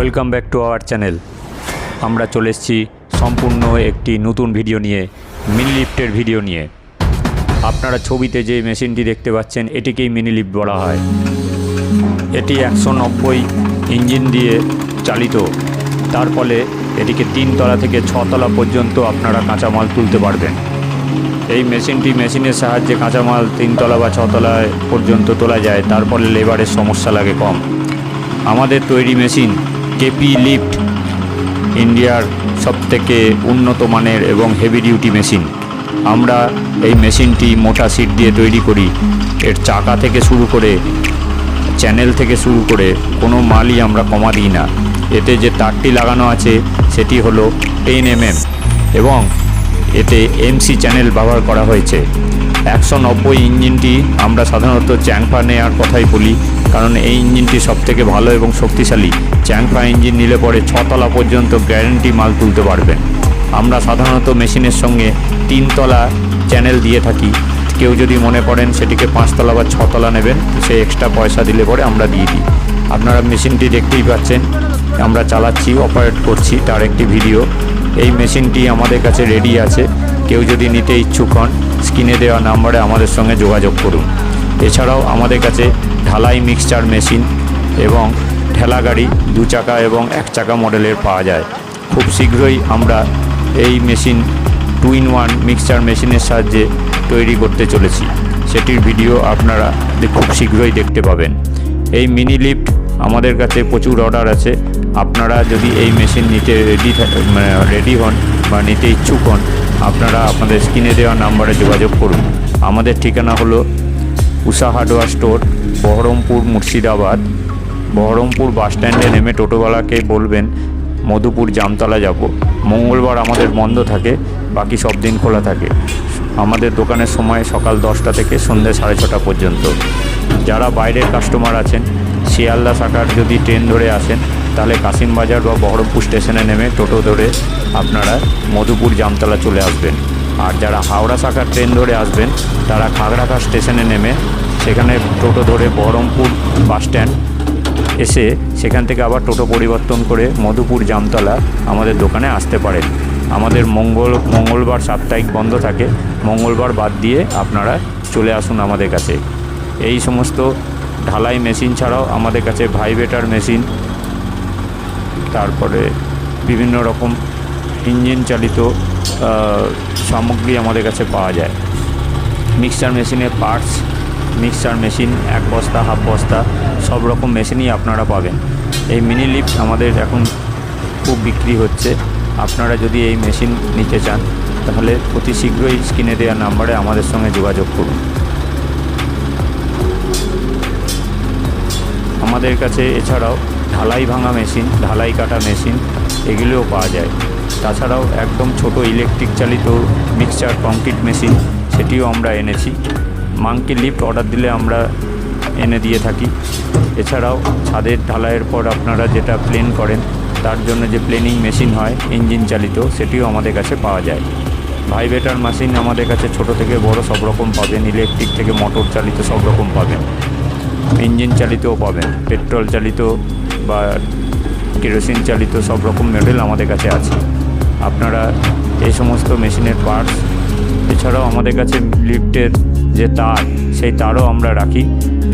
Welcome back to our channel আমরা চলে এসেছি সম্পূর্ণ একটি নতুন ভিডিও নিয়ে মিনি লিফটের ভিডিও নিয়ে। আপনারা ছবিতে যে মেশিনটি দেখতে পাচ্ছেন, এটিকেই মিনি লিফট বলা হয়। এটি একশো নব্বই ইঞ্জিন দিয়ে চালিত। তার ফলে এটিকে তিনতলা থেকে ছতলা পর্যন্ত আপনারা কাঁচামাল তুলতে পারবেন। এই মেশিনটি মেশিনের সাহায্যে কাঁচামাল তিনতলা বা ছতলায় পর্যন্ত তোলা যায়, তার ফলে লেবারের সমস্যা লাগে কম। আমাদের তৈরি মেশিন কেপি লিফট ইন্ডিয়ার সবথেকে উন্নত মানের এবং হেভি ডিউটি মেশিন আমরা এই মেশিনটি মোটা সিট দিয়ে তৈরি করি। এর চাকা থেকে শুরু করে চ্যানেল থেকে শুরু করে কোনো মালই আমরা কমা দিই না। এতে যে তারটি লাগানো আছে, সেটি হলো টেন এমএম এবং এতে এমসি চ্যানেল ব্যবহার করা হয়েছে। একশো নব্বই ইঞ্জিনটি আমরা সাধারণত চ্যাংফা নেওয়ার কথাই বলি, কারণ এই ইঞ্জিনটি সবথেকে ভালো এবং শক্তিশালী। চ্যাংফা ইঞ্জিন নিলে পরে ছতলা পর্যন্ত গ্যারেন্টি মাল তুলতে পারবেন আমরা সাধারণত মেশিনের সঙ্গে তিনতলা চ্যানেল দিয়ে থাকি। কেউ যদি মনে করেন সেটিকে পাঁচতলা বা ছতলা নেবেন সে এক্সট্রা পয়সা দিলে পরে আমরা দিয়ে দিই। আপনারা মেশিনটি দেখতেই পাচ্ছেন, আমরা চালাচ্ছি, অপারেট করছি, তার একটি ভিডিও। এই মেশিনটি আমাদের কাছে রেডি আছে। কেউ যদি নিতে ইচ্ছুক হন, স্ক্রিনে দেওয়া নাম্বারে আমাদের সঙ্গে যোগাযোগ করুন। এছাড়াও আমাদের কাছে ঢালাই মিক্সচার মেশিন এবং ঠেলা গাড়ি দু চাকা এবং এক চাকা মডেলের পাওয়া যায়। খুব শীঘ্রই আমরা এই machine two in one mixture মেশিনের সাহায্যে তৈরি করতে চলেছি। সেটির ভিডিও আপনারা খুব শীঘ্রই দেখতে পাবেন। এই মিনি লিফট আমাদের কাছে প্রচুর অর্ডার আছে। আপনারা যদি এই মেশিন নিতে রেডি মানে রেডি হন বা নিতে ইচ্ছুক হন, আপনারা আপনাদের স্ক্রিনে দেওয়া নাম্বারে যোগাযোগ করুন। আমাদের ঠিকানা হলো Usha hardware store, Baharampur Murshidabad. Baharampur bus স্ট্যান্ডে নেমে টোটোওয়ালাকে বলবেন, মধুপুর জামতলা যাব। মঙ্গলবার আমাদের বন্ধ থাকে, বাকি সব দিন খোলা থাকে। আমাদের দোকানের সময় সকাল দশটা থেকে সন্ধ্যে সাড়ে ছটা পর্যন্ত। যারা বাইরের কাস্টমার আছেন শিয়ালদা শাখার যদি ট্রেন ধরে আসেন, তাহলে কাশিমবাজার বা বহরমপুর স্টেশনে নেমে টোটো ধরে আপনারা মধুপুর জামতলা চলে আসবেন। আর যারা হাওড়া শাখার ট্রেন ধরে আসবেন, তারা খাগড়াঘাট স্টেশনে নেমে সেখানে টোটো ধরে বহরমপুর বাস স্ট্যান্ড এসে সেখান থেকে আবার টোটো পরিবর্তন করে মধুপুর জামতলা আমাদের দোকানে আসতে পারেন। আমাদের মঙ্গল, মঙ্গলবার সাপ্তাহিক বন্ধ থাকে। মঙ্গলবার বাদ দিয়ে আপনারা চলে আসুন আমাদের কাছে। এই সমস্ত ঢালাই মেশিন ছাড়াও আমাদের কাছে ভাইবেটার মেশিন, তারপরে বিভিন্ন রকম ইঞ্জিন চালিত সামগ্রী আমাদের কাছে পাওয়া যায়। মিক্সচার মেশিনের পার্টস, মিক্সচার মেশিন, এক বস্তা, হাফ বস্তা, সব রকম মেশিনই আপনারা পাবেন। এই মিনি লিফট আমাদের এখন খুব বিক্রি হচ্ছে। আপনারা যদি এই মেশিন নিতে চান, তাহলে অতি শীঘ্রই স্ক্রিনে দেওয়া নাম্বারে আমাদের সঙ্গে যোগাযোগ করুন। আমাদের কাছে এছাড়াও ঢালাই ভাঙা মেশিন, ঢালাই কাটা মেশিন এগুলোও পাওয়া যায়। তাছাড়াও একদম ছোট ইলেকট্রিক চালিত মিক্সচার কংক্রিট মেশিন সেটিও আমরা এনেছি। মাংকি লিফট অর্ডার দিলে আমরা এনে দিয়ে থাকি। এছাড়াও ছাদের ঢালাইয়ের পর আপনারা যেটা প্লেন করেন, তার জন্য যে প্লেনিং মেশিন হয় ইঞ্জিন চালিত, সেটিও আমাদের কাছে পাওয়া যায়। ভাইবেটার মেশিন আমাদের কাছে ছোট থেকে বড় সব রকম পাবেন ইলেকট্রিক থেকে মোটর চালিত সব রকম পাবেন। ইঞ্জিন চালিতও পাবেন, পেট্রোল চালিত বা কেরোসিন চালিত সব রকম মডেল আমাদের কাছে আছে। আপনারা এই সমস্ত মেশিনের পার্টস এছাড়াও আমাদের কাছে লিফটের যে তার, সেই তারও আমরা রাখি।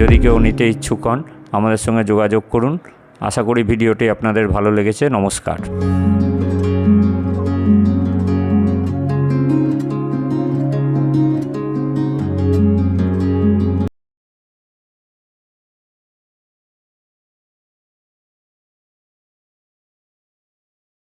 যদি কেউ নিতে ইচ্ছুক হন, আমাদের সঙ্গে যোগাযোগ করুন। আশা করি ভিডিওটি আপনাদের ভালো লেগেছে। নমস্কার।